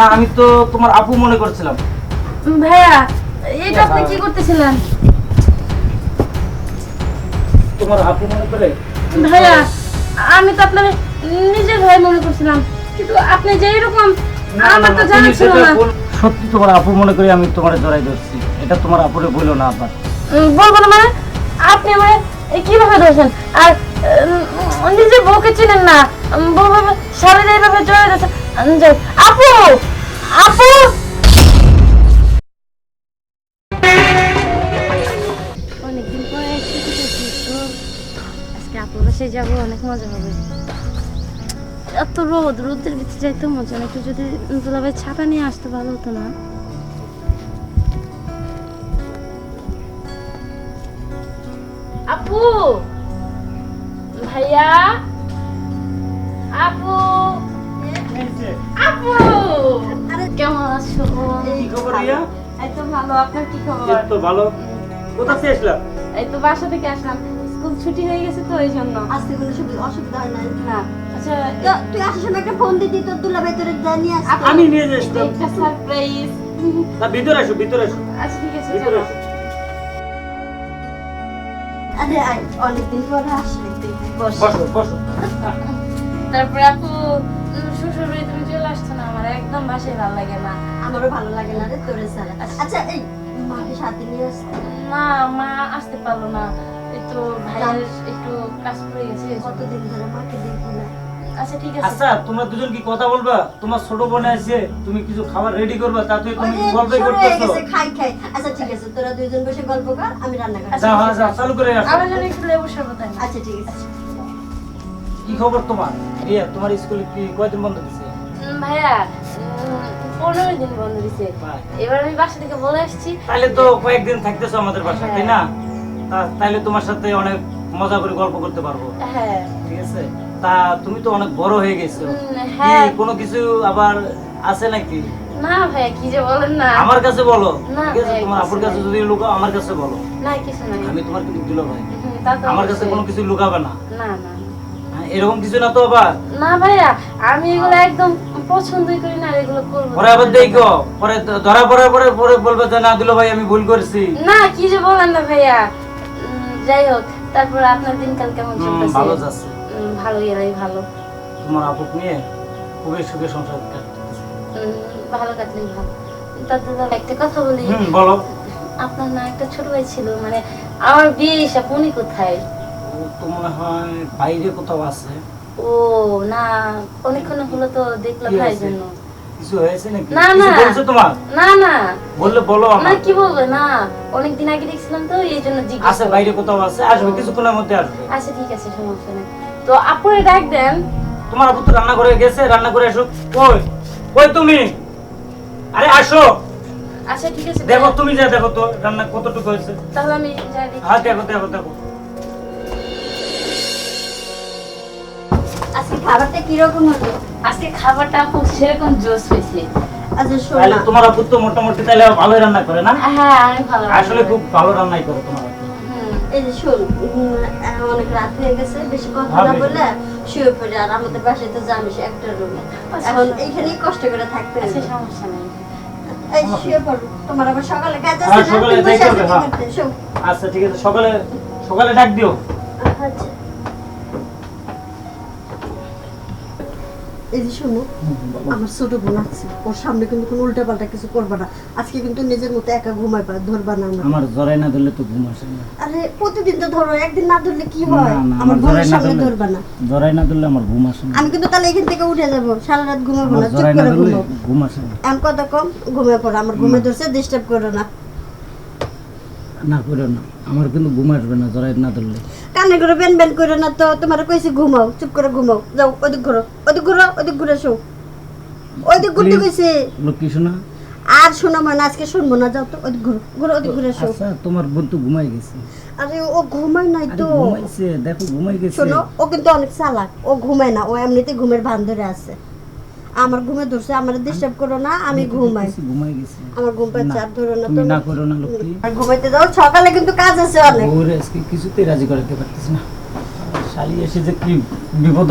না আমি তো তোমার আপু মনে করছিলাম। ভাইয়া এটা আপনি কি করতেছিলেন? তোমার আপু মনে করে? ভাইয়া আমি তো আপনার নিজের ভাই মনে করছিলাম। কিন্তু আপনি যে এরকম আমার তো জানা ছিল না। সত্যি তোমার আপু মনে করে আমি তোমার জড়াই ধরছি। এটা তোমার আপুরে বলো না আবার বলব না মানে আপনি আমার কীভাবে ধরছেন? আর নিজের বউকে চিনেন না। বউ ভাবে শাড়ির এইভাবে জড়ে দিয়েছেন উম, যাই। আপু! আপু! অনেকদিন পরে একসাথে গেছি তো? আজকে আপুর বাসায় যাব অনেক মজা হবে। এত রোদ রোদের ভিতরে যাইতে মজা না একটু যদি দুলাভাই ছাতা নিয়ে আসতে ভালো হতো না। আপু! ভাইয়া! আপু! আপু আরে কেমন আছো? কি খবর রিয়া? এই তো ভালো আপনার কি খবর? এই তো ভালো। কোথা থেকে আসলাম এই তো বাসা থেকে আসলাম। স্কুল ছুটি হয়ে গেছে তো এই জন্য। আসতে কোনো সুবিধা অসুবিধা হয় না না। আচ্ছা তুই আসার সময় একটা ফোন দিতি তোর দুলাভাই তোর জানিয়ে আসতো। আমি নিয়ে যাই একটা সারপ্রাইজ না ভিতরে আসো ভিতরে আসো। আচ্ছা ঠিক আছে ভিতরে চলো। আসো। আরে অনেকদিন পরে আসলে বসো বসো। তারপরে আপু শ্বশুর তুমি চলে আসছো না? আমার একদম বাসায় ভালো লাগে না। আমারও ভালো লাগে না রে তোর ছাড়া। আচ্ছা। এই মাকে সাথে নিয়ে আসতে। না মা আসতে পারল না। একটু ভাইয়ের একটু কাজ পড়ে গেছে। কতদিন ধরে মাকে দেখি না? আচ্ছা ঠিক আছে। আচ্ছা তোমরা দুজন কি কথা বলবা? তোমার ছোট বোন আছে তুমি কিছু খাবার রেডি করবা? তা তুই তুমি করতেছো খাই খাই। আচ্ছা ঠিক আছে তোরা দুইজন বসে গল্প কর আমি রান্না করি চালু করে আসো আমার জন্য একটু লেবু শরবত আচ্ছা ঠিক আছে। কি খবর তোমার? রিয়া তোমার স্কুলে কি কয়দিন বন্ধ দিছে? ভাইয়া পনেরো দিন বন্ধ দিছে। এবার আমি বাসা থেকে বলে আসছি। তাহলে তো কয়েকদিন থাকতেছো আমাদের বাসায় তাই না? তাহলে তোমার সাথে অনেক মজা করে গল্প করতে পারব। হ্যাঁ। ঠিক আছে? তা তুমি তো অনেক বড় হয়ে গেছো। হ্যাঁ। কোনো কিছু আবার আছে নাকি? না ভাইয়া কি যে বলেন না। আমার কাছে বলো। না, ঠিক আছে? তোমার আপুর কাছে যদি লুকাও আমার কাছে বলো। না কিছু নাই। আমি তোমার কিন্তু দিল ভাই। আমার কাছে কোনো কিছু লুকাবে না না না। এরকম কিছু না তো আবার? না ভাইয়া আমি এগুলো একদম পছন্দই করি না এগুলো করব পরে আবার দেখো পরে ধরা পড়ার পরে পরে বলবে যে না দিল ভাই আমি ভুল করছি। না কি যে বলেন না ভাইয়া। যাই হোক তারপর আপনার দিনকাল কেমন হুম, চলতেছে? ভালো যাচ্ছে। ভালো গেলেই ভালো। তোমার আপুক নিয়ে খুবই সুখে সংসার কাটতেছে। ভালো কাটলেই ভালো। তাতে দাদা একটা কথা বলি। হুম বলো। আপনার না একটা ছোট ভাই ছিল মানে আমার বিয়ে হিসাব উনি কোথায়? ও তো মনে হয় বাইরে কোথাও আছে? ও না অনেকক্ষণ হলো তো দেখলাম ভাই জন্য। কিছু হয়েছে নাকি? না, না। বলছে তোমার? না না। বললে বলো না কি বলব? না অনেকদিন আগে দেখছিলাম তো এই জন্য জিজ্ঞেস আছে বাইরে কোথাও আছে? আসবে কিছুক্ষণের মধ্যে আসবে। আচ্ছা ঠিক আছে সমস্যা নেই। তো আপুরে ডাক দেন। তোমার আপু তো রান্না করে গেছে রান্না করে আসো কই? কই তুমি? আরে আসো। আচ্ছা ঠিক আছে দেখো তুমি যা দেখো তো রান্না কতটুকু হয়েছে? তাহলে আমি যাই দেখি। হ্যাঁ দেখো দেখো দেখো। খাবারটা কীরকম হলো? আজকে খাবারটা খুব সেরকম জোস হয়েছে। আচ্ছা শোন তোমার আপু তো মোটামুটি তাহলে ভালোই রান্না করে না? হ্যাঁ আমি ভালো আসলে খুব ভালো রান্নাই করে তোমার এই যে শোন অনেক রাত হয়ে গেছে বেশি কথা না বলে শুয়ে পড়ে আর আমাদের বাসায় তো জানিস একটা রুমে আচ্ছা, এখন। এইখানেই কষ্ট করে থাকতে আচ্ছা হবে। সমস্যা নেই। এই শুয়ে পড়ো তোমার আবার সকালে কাজ আছে হ্যাঁ, সকালে হ্যাঁ। আচ্ছা ঠিক আছে সকালে সকালে ডাক দিও আচ্ছা এই যে শোনো আমার ছোট বোন আছে ওর সামনে কিন্তু কোনো উল্টা পাল্টা কিছু করবে না। আজকে কিন্তু নিজের মতো একা ঘুমাই পা ধরবা না আমার জরাই না ধরলে তো ঘুম আসে না। আরে প্রতিদিন তো ধরো একদিন না ধরলে কি হয়? আমার বোনের সামনে ধরবা না। জরাই না ধরলে আমার ঘুম আসে না। আমি কিন্তু তাহলে এখান থেকে উঠে যাব সারা রাত ঘুমাবো না চুপ করে ঘুমাবো। ঘুম আসে না। এমন কথা কম ঘুমিয়ে পড়ো আমার ঘুমে ধরছে ডিস্টার্ব করো না। না করো না। আমার কিন্তু ঘুম আসবে না জরাই না ধরলে। কানে করে বেন বেন করো না তো তোমার কইছি ঘুমাও চুপ করে ঘুমাও। যাও ওদিক ঘুরো ওদিক ঘুরো ওদিক ঘুরে শো। ওদিক ঘুরতে. কইছি? লক্ষ্মী শোনা? আর শোনো মানে আজকে শুনব না যাও তো ওদিক ঘুরো ঘুরো ওদিক ঘুরে শো। আচ্ছা তোমার বোন তো ঘুমাই গেছে। আরে ও ঘুমাই নাই তো। ঘুমাইছে দেখো ঘুমাই গেছে। শোনো ও কিন্তু অনেক চালাক ও ঘুমায় না ও এমনিতে ঘুমের ভান ধরে আছে। আমার ঘুমে ধরছে আমার ডিস্টার্ব করো না আমি ঘুমাই। ঘুমাই গেছি। আমার ঘুম পাচ্ছে আর ধরো না তুমি না করো না লক্ষ্মী। আর ঘুমাইতে যাও সকালে কিন্তু কাজ আছে অনেক। ওরে আজকে কিছুতেই রাজি করতে পারতেছ না। শালি এসে যে কি বিপদ